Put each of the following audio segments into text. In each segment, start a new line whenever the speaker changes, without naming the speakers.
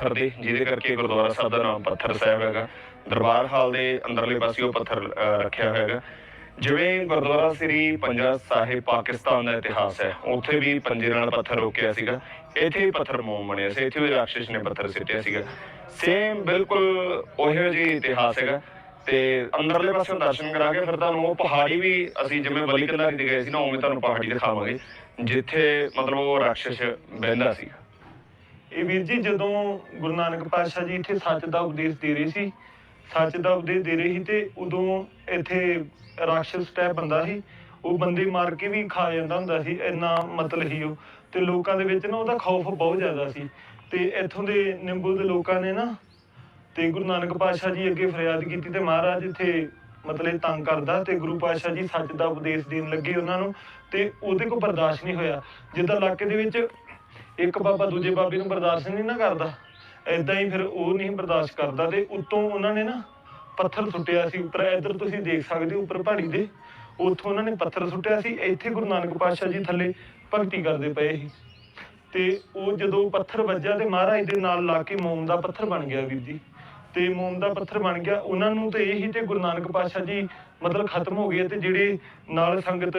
ਪੱਥਰ ਦੇ, ਜਿਹਦੇ ਕਰਕੇ ਗੁਰਦੁਆਰਾ ਸਾਹਿਬ ਦਾ ਨਾਮ ਪੱਥਰ ਸਾਹਿਬ ਹੈਗਾ। ਦਰਬਾਰ ਹਾਲ ਦੇ ਅੰਦਰਲੇ ਪਾਸੇ ਉਹ ਪੱਥਰ ਰੱਖਿਆ ਹੋਇਆ ਹੈਗਾ। ਜਿਵੇਂ ਗੁਰਦੁਆਰਾ ਸ੍ਰੀ ਪੰਜਾ ਸਾਹਿਬ ਪਾਕਿਸਤਾਨ ਦਾ ਇਤਿਹਾਸ ਹੈ, ਉੱਥੇ ਵੀ ਪੰਜੇ ਨਾਲ ਪੱਥਰ ਰੋਕਿਆ ਸੀਗਾ। ਇੱਥੇ ਵੀ ਪੱਥਰ ਮੋਮ ਬਣਿਆ ਸੀ, ਇੱਥੇ ਵੀ ਰਾਕਸ਼ਸ ਨੇ ਪੱਥਰ ਸਿੱਟਿਆ ਸੀਗਾ। ਸੇਮ ਬਿਲਕੁਲ ਉਹੋ ਜਿਹਾ ਇਤਿਹਾਸ ਹੈਗਾ। ਤੇ ਅੰਦਰਲੇ ਪਾਸੇ ਦਰਸ਼ਨ ਕਰਾ ਕੇ ਫਿਰ ਤੁਹਾਨੂੰ ਉਹ ਪਹਾੜੀ ਵੀ ਅਸੀਂ ਜਿਵੇਂ ਬਲੀ ਕੰਧਾਰੀ ਤੇ ਗਏ ਸੀ ਨਾ, ਉਵੇਂ ਤੁਹਾਨੂੰ ਪਹਾੜੀ ਦਿਖਾਵਾਂਗੇ, ਜਿੱਥੇ ਮਤਲਬ ਉਹ ਰਾਕਸ਼ਸ ਬਹਿੰਦਾ ਸੀ।
ਇਹ ਵੀਰ ਜੀ, ਜਦੋਂ ਗੁਰੂ ਨਾਨਕ ਪਾਤਸ਼ਾਹ ਜੀ ਇੱਥੇ ਸੱਚ ਦਾ ਉਪਦੇਸ਼ ਦੇ ਰਹੇ ਸੀ, ਸੱਚ ਦਾ ਉਪਦੇਸ਼ ਦੇ ਰਹੇ ਸੀ ਤੇ ਉਦੋਂ ਇੱਥੇ ਰਾਖਸ਼ ਟੈਪ ਬੰਦਾ ਸੀ, ਉਹ ਬੰਦੇ ਮਾਰ ਕੇ ਵੀ ਖਾ ਜਾਂਦਾ ਹੁੰਦਾ ਸੀ, ਇੰਨਾ ਮਤਲਬ ਹੀ ਉਹ। ਤੇ ਲੋਕਾਂ ਦੇ ਵਿੱਚ ਨਾ ਉਹਦਾ ਖੌਫ ਬਹੁਤ ਜ਼ਿਆਦਾ ਸੀ। ਤੇ ਇੱਥੋਂ ਦੇ ਨਿੰਬੂ ਦੇ ਲੋਕਾਂ ਨੇ ਨਾ ਤੇ ਗੁਰੂ ਨਾਨਕ ਪਾਤਸ਼ਾਹ ਜੀ ਅੱਗੇ ਫਰਿਆਦ ਕੀਤੀ ਤੇ ਮਹਾਰਾਜ ਇੱਥੇ ਮਤਲਬ ਤੰਗ ਕਰਦਾ ਤੇ ਗੁਰੂ ਪਾਤਸ਼ਾਹ ਜੀ ਸੱਚ ਦਾ ਉਪਦੇਸ਼ ਦੇਣ ਲੱਗੇ ਉਹਨਾਂ ਨੂੰ ਤੇ ਉਹਦੇ ਕੋਲ ਬਰਦਾਸ਼ਤ ਨਹੀਂ ਹੋਇਆ। ਜਿੱਦਾਂ ਇਲਾਕੇ ਦੇ ਵਿੱਚ ਇੱਕ ਬਾਬਾ ਦੂਜੇ ਬਾਬੇ ਨੂੰ ਬਰਦਾਸ਼ਤ ਨਹੀਂ ਨਾ ਕਰਦਾ। ਐਦਾਂ ਹੀ ਫਿਰ ਉਹ ਨਹੀਂ ਬਰਦਾਸ਼ਤ ਕਰਦਾ ਤੇ ਉੱਤੋਂ ਉਹਨਾਂ ਨੇ ਨਾ ਪੱਥਰ ਸੁੱਟਿਆ ਸੀ ਉੱਪਰ। ਇੱਧਰ ਤੁਸੀਂ ਦੇਖ ਸਕਦੇ ਹੋ ਉੱਪਰ ਪਹਾੜੀ ਦੇ। ਉੱਥੋਂ ਉਹਨਾਂ ਨੇ ਪੱਥਰ ਸੁੱਟਿਆ ਸੀ। ਇੱਥੇ ਗੁਰੂ ਨਾਨਕ ਪਾਤਸ਼ਾਹ ਜੀ ਥੱਲੇ ਭਗਤੀ ਕਰਦੇ ਪਏ ਸੀ। ਤੇ ਉਹ ਜਦੋਂ ਪੱਥਰ ਵੱਜਿਆ ਤੇ ਮਹਾਰਾਜ ਦੇ ਨਾਲ ਲਾ ਕੇ ਮੋਮ ਦਾ ਪੱਥਰ ਬਣ ਗਿਆ ਵੀਰ ਜੀ। ਤੇ ਮੋਮ ਦਾ ਪੱਥਰ ਬਣ ਗਿਆ। ਉਹਨਾਂ ਨੂੰ ਤੇ ਇਹੀ ਤੇ ਗੁਰੂ ਨਾਨਕ ਪਾਤਸ਼ਾਹ ਜੀ ਮਤਲਬ ਖਤਮ ਹੋ ਗਏ ਤੇ ਜਿਹੜੇ ਨਾਲ ਸੰਗਤ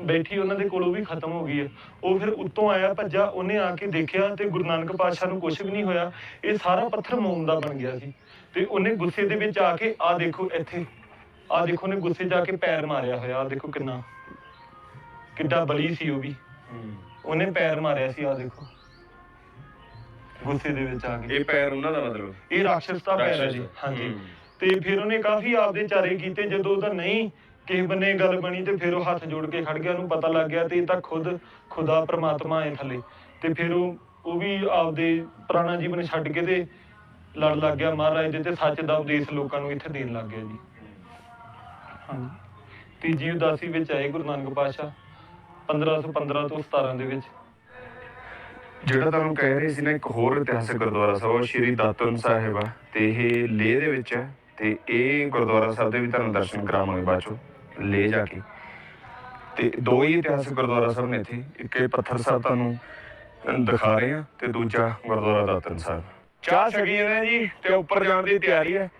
ਬੈਠੀ ਉਹਨਾਂ ਦੇ ਕੋਲੋਂ ਵੀ ਖਤਮ ਹੋ ਗਈ ਹੈ। ਉਹ ਫਿਰ ਉੱਤੋਂ ਆਇਆ ਭੱਜਾ ਉਹਨੇ ਆ ਕੇ ਦੇਖਿਆ ਤੇ ਗੁਰੂ ਨਾਨਕ ਪਾਤਸ਼ਾਹ ਨੂੰ ਕੁਝ ਵੀ ਨਹੀਂ ਹੋਇਆ। ਇਹ ਸਾਰਾ ਪੱਥਰ ਮੋਮ ਦਾ ਬਣ ਗਿਆ ਸੀ। ਤੇ ਉਹਨੇ ਗੁੱਸੇ ਦੇ ਵਿੱਚ ਆ ਕੇ ਆ ਦੇਖੋ ਇੱਥੇ ਆ ਦੇਖੋ ਉਹਨੇ ਗੁੱਸੇ ਆ ਕੇ ਪੈਰ ਮਾਰਿਆ ਹੋਇਆ ਆ ਦੇਖੋ ਕਿੰਨਾ ਕਿੱਡਾ ਬਲੀ ਸੀ ਉਹ ਵੀ। ਉਹਨੇ ਪੈਰ ਮਾਰਿਆ ਸੀ ਆ ਦੇਖੋ। ਗੁੱਸੇ ਦੇ ਵਿੱਚ ਆ ਕੇ।
ਇਹ ਪੈਰ ਉਹਨਾਂ ਦਾ ਮਤਲਬ?
ਇਹ ਰਾਖਸ਼ ਦਾ ਪੈਰ ਹੈ ਜੀ। ਹਾਂਜੀ। ਤੇ ਫਿਰ ਉਹਨੇ ਕਾਫੀ ਆਪਦੇ ਚਾਰੇ ਕੀਤੇ ਜਦੋਂ ਉਹਦਾ ਨਹੀਂ ਕਿਸੇ ਬੰਨੇ ਗੱਲ ਬਣੀ ਤੇ ਫਿਰ ਉਹ ਹੱਥ ਜੋੜ ਕੇ ਖੜ ਗਿਆ, ਉਹਨੂੰ ਪਤਾ ਲੱਗ ਗਿਆ ਤੇ ਇਹ ਤਾਂ ਖੁਦ, ਖੁਦਾ ਪ੍ਰਮਾਤਮਾ ਹੈ ਥੱਲੇ। ਤੇ ਫਿਰ ਉਹ ਉਹ ਵੀ ਆਪਦੇ ਪੁਰਾਣਾ ਜੀਵਨ ਛੱਡ ਕੇ ਤੇ ਲੜ ਲੱਗ ਗਿਆ ਮਹਾਰਾਜ ਦੇ ਤੇ ਸੱਚ ਦਾ ਉਪਦੇਸ਼ ਲੋਕਾਂ ਨੂੰ ਇੱਥੇ ਦੇਣ ਲੱਗ ਗਿਆ ਜੀ। ਹਾਂਜੀ। ਤੀਜੀ ਉਦਾਸੀ ਵਿੱਚ ਆਏ ਗੁਰੂ ਨਾਨਕ ਪਾਤਸ਼ਾਹ 1515 ਤੋਂ 17 ਦੇ ਵਿੱਚ।
ਜਿਹੜਾ ਤੁਹਾਨੂੰ ਕਹਿ ਰਹੇ ਸੀ ਨਾ ਇੱਕ ਹੋਰ ਇਤਿਹਾਸਕ ਗੁਰਦੁਆਰਾ ਸਾਹਿਬ ਸ਼੍ਰੀ ਦਾਤਨ ਸਾਹਿਬ ਤੇ ਇਹ ਲੇਹ ਦੇ ਵਿੱਚ ਹੈ ਤੇ ਇਹ ਗੁਰਦੁਆਰਾ ਸਾਹਿਬ ਦੇ ਵੀ ਤੁਹਾਨੂੰ ਦਰਸ਼ਨ ਕਰਾਵਾਂਗੇ ਬਾਅਦ ਚੋਂ। ਲੇਹ ਜਾ ਕੇ। ਤੇ ਦੋ ਹੀ ਇਤਿਹਾਸਕ ਗੁਰਦੁਆਰਾ ਸਾਹਿਬ ਨੇ ਇੱਥੇ। ਇੱਕ ਇਹ ਪੱਥਰ ਸਾਹਿਬ ਤੁਹਾਨੂੰ ਦਿਖਾ ਰਹੇ ਆ ਤੇ ਦੂਜਾ ਗੁਰਦੁਆਰਾ ਦਾਤਨ ਸਾਹਿਬ। ਚਾਹ ਛਕੀ ਜਾਂਦੇ ਜੀ ਤੇ ਉੱਪਰ ਜਾਣ ਦੀ ਤਿਆਰੀ ਹੈ।